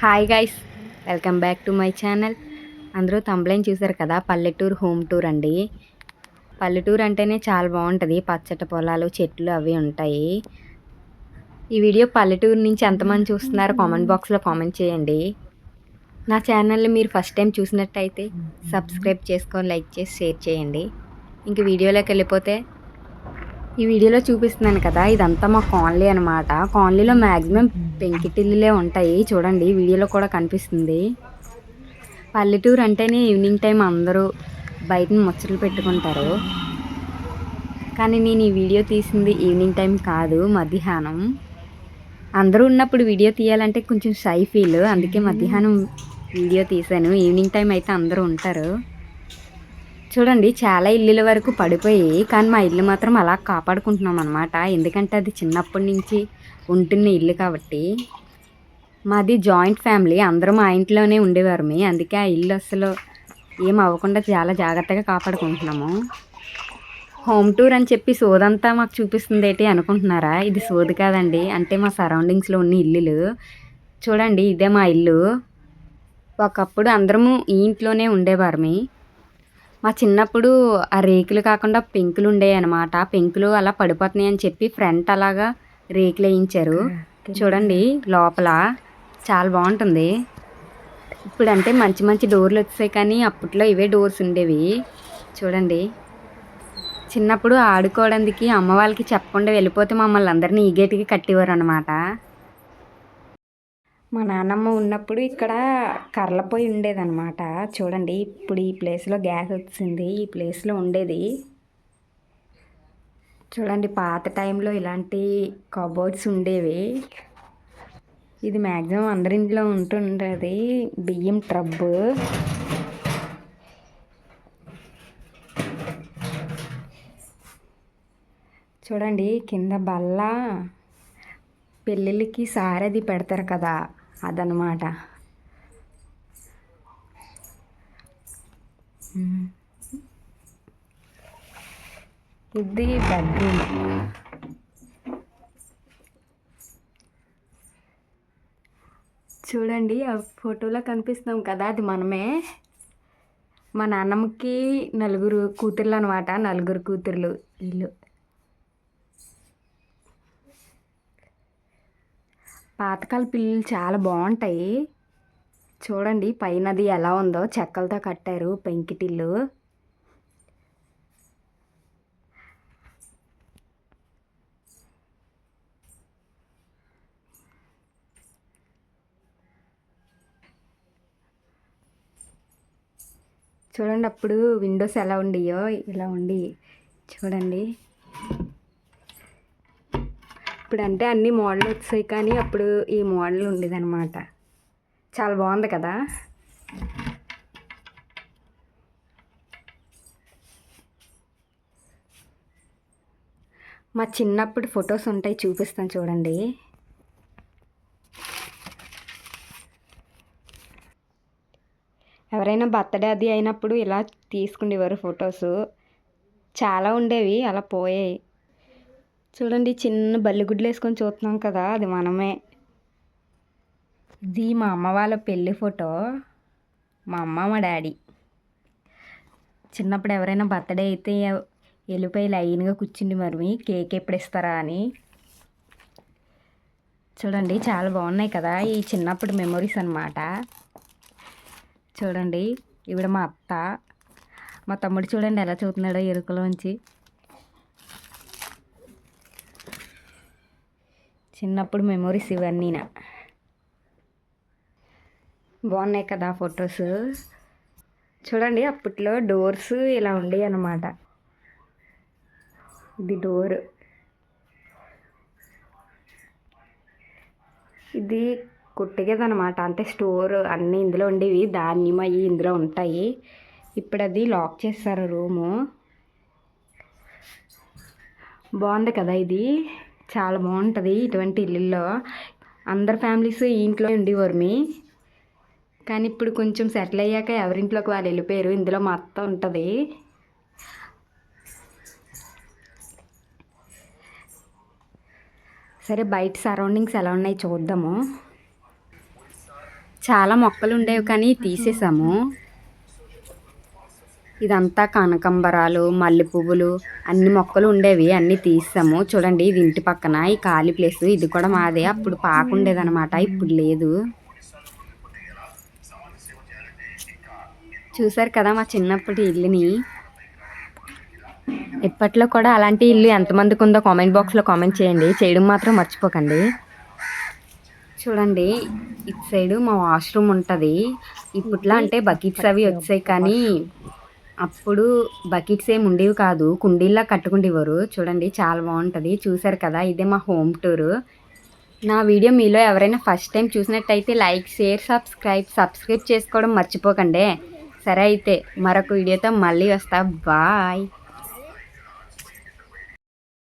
Hi guys welcome back to my channel. అందరూ thumbnail చూసారు కదా? పల్లెటూరు హోమ్ టూర్ అండి. పల్లెటూరు అంటేనే చాలా బాగుంటుంది. పచ్చటి పొలాలు చెట్లు అవి ఉంటాయి. ఈ వీడియో పల్లెటూరు నుంచి ఎంతమంది చూస్తున్నారో కామెంట్ బాక్స్లో కామెంట్ చేయండి. నా ఛానల్ని మీరు ఫస్ట్ టైం చూసినట్టయితే సబ్స్క్రైబ్ చేసుకొని లైక్ చేసి షేర్ చేయండి. ఇంక వీడియోలోకి వెళ్ళిపోతే ఈ వీడియోలో చూపిస్తున్నాను కదా ఇదంతా మా కాలనీ అనమాట కాలనీలో మ్యాక్సిమం పెంకిటిల్లులే ఉంటాయి. చూడండి వీడియోలో కూడా కనిపిస్తుంది. పల్లెటూరు అంటేనే ఈవినింగ్ టైం అందరూ బయట ముచ్చట్లు పెట్టుకుంటారు. కానీ నేను ఈ వీడియో తీసింది ఈవినింగ్ టైం కాదు మధ్యాహ్నం. అందరూ ఉన్నప్పుడు వీడియో తీయాలంటే కొంచెం షై ఫీల్. అందుకే మధ్యాహ్నం వీడియో తీశాను. ఈవినింగ్ టైం అయితే అందరూ ఉంటారు. చూడండి చాలా ఇల్లుల వరకు పడిపోయి కానీ మా ఇల్లు మాత్రం అలా కాపాడుకుంటున్నాం అనమాట ఎందుకంటే అది చిన్నప్పటి నుంచి ఉంటున్న ఇల్లు కాబట్టి. మాది జాయింట్ ఫ్యామిలీ అందరూ మా ఇంట్లోనే ఉండేవారు మీ. అందుకే ఆ ఇల్లు అసలు ఏం అవ్వకుండా చాలా జాగ్రత్తగా కాపాడుకుంటున్నాము. హోమ్ టూర్ అని చెప్పి సోదంతా మాకు చూపిస్తుంది ఏంటి అనుకుంటున్నారా? ఇది సోది కాదండి. అంటే మా సరౌండింగ్స్లో ఉన్న ఇల్లులు. చూడండి ఇదే మా ఇల్లు. ఒకప్పుడు అందరము ఈ ఇంట్లోనే ఉండేవారు మీ. చిన్నప్పుడు ఆ రేకులు కాకుండా పెంకులు ఉండేవి అనమాట పెంకులు అలా పడిపోతున్నాయి అని చెప్పి ఫ్రంట్ అలాగా రేకులు వేయించారు. చూడండి లోపల చాలా బాగుంటుంది. ఇప్పుడు అంటే మంచి మంచి డోర్లు వచ్చాయి కానీ అప్పట్లో ఇవే డోర్స్ ఉండేవి. చూడండి. చిన్నప్పుడు ఆడుకోవడానికి అమ్మ వాళ్ళకి చెప్పకుండా వెళ్ళిపోతే మమ్మల్ని అందరినీ ఈ గేటుకి కట్టేవారు అనమాట మా నాన్నమ్మ ఉన్నప్పుడు ఇక్కడ కర్రల పొయ్యి ఉండేదన్నమాట. చూడండి ఇప్పుడు ఈ ప్లేస్లో గ్యాస్ వచ్చింది. ఈ ప్లేస్లో ఉండేది. చూడండి పాత టైంలో ఇలాంటి కబోర్డ్స్ ఉండేవి. ఇది మ్యాక్సిమం అందరింట్లో ఉంటుండేది. బియ్యం ట్రబ్బు చూడండి కింద బల్ల. పెళ్ళిళ్ళకి సారది పెడతారు కదా. అదనమాట ఇది బెడ్రూమ్ చూడండి ఆ ఫోటోలో కనిపిస్తున్నాం కదా అది మనమే. మా నాన్నమ్మకి నలుగురు కూతుర్లు అనమాట నలుగురు కూతుర్లు ఇల్లు పాతకాల పిల్లులు చాలా బాగుంటాయి. చూడండి పైనది ఎలా ఉందో. చెక్కలతో కట్టారు పెంకిటిల్లు. చూడండి అప్పుడు విండోస్ ఎలా ఉండియో ఇలా ఉండి. చూడండి. ఇప్పుడు అంటే అన్ని మోడల్ వచ్చాయి కానీ అప్పుడు ఈ మోడల్ ఉండేదన్నమాట. చాలా బాగుంది కదా? మా చిన్నప్పుడు ఫొటోస్ ఉంటాయి చూపిస్తాను చూడండి. ఎవరైనా బర్త్డే అది అయినప్పుడు ఇలా తీసుకునేవారు ఫొటోస్. చాలా ఉండేవి అలా పోయాయి. చూడండి చిన్న బల్లిగుడ్లు వేసుకొని చూస్తున్నాం కదా అది మనమే. ఇది మా అమ్మ వాళ్ళ పెళ్ళి ఫోటో. మా అమ్మ మా డాడీ. చిన్నప్పుడు ఎవరైనా బర్త్డే అయితే వెళ్ళిపోయి లైన్గా కూర్చుండి మరి కేక్ ఎప్పుడు ఇస్తారా అని. చూడండి చాలా బాగున్నాయి కదా ఈ చిన్నప్పుడు మెమొరీస్ అనమాట చూడండి ఇవిడ మా అత్త. మా తమ్ముడు చూడండి ఎలా చూస్తున్నాడో ఎరుకలోంచి. చిన్నప్పుడు మెమొరీస్ ఇవన్నీనా బాగున్నాయి కదా ఫొటోస్. చూడండి అప్పట్లో డోర్స్ ఇలా ఉండేవి అన్నమాట. ఇది డోర్. ఇది కుట్టిగదనమాట అంటే స్టోర్ అన్నీ ఇందులో ఉండేవి. ధాన్యం అవి ఇందులో ఉంటాయి. ఇప్పుడు అది లాక్ చేస్తారు రూము. బాగుంది కదా ఇది? చాలా బాగుంటుంది ఇటువంటి ఇల్లుల్లో. అందరు ఫ్యామిలీస్ ఇంట్లో ఉండేవారు మీ. కానీ ఇప్పుడు కొంచెం సెటిల్ అయ్యాక ఎవరింట్లోకి వాళ్ళు వెళ్ళిపోయారు. ఇందులో మా అత్త ఉంటుంది. సరే బయట సరౌండింగ్స్ ఎలా ఉన్నాయి చూద్దాము. చాలా మొక్కలు ఉండేవి కానీ తీసేసాము. ఇదంతా కనకంబరాలు మల్లె పువ్వులు అన్ని మొక్కలు ఉండేవి అన్నీ తీసాము. చూడండి ఇది ఇంటి పక్కన ఈ ఖాళీ ప్లేస్ ఇది కూడా మాదే. అప్పుడు పాకుండేదనమాట ఇప్పుడు లేదు. చూసారు కదా మా చిన్నప్పటి ఇల్లుని? ఇప్పట్లో కూడా అలాంటి ఇల్లు ఎంతమందికి ఉందో కామెంట్ బాక్స్లో కామెంట్ చేయండి. చేయడం మాత్రం మర్చిపోకండి. చూడండి ఇటు సైడు మా వాష్రూమ్ ఉంటుంది. ఇప్పట్లో అంటే బకెట్స్ అవి వచ్చాయి కానీ అప్పుడు బకెట్స్ ఏమి ఉండేవి కాదు. కుండీల్లా కట్టుకుండేవారు. చూడండి చాలా బాగుంటుంది. చూసారు కదా ఇదే మా హోమ్ టూరు. నా వీడియో మీలో ఎవరైనా ఫస్ట్ టైం చూసినట్టయితే లైక్ షేర్ సబ్స్క్రైబ్ సబ్స్క్రైబ్ చేసుకోవడం మర్చిపోకండి. సరే అయితే మరొక వీడియోతో మళ్ళీ వస్తా. బాయ్.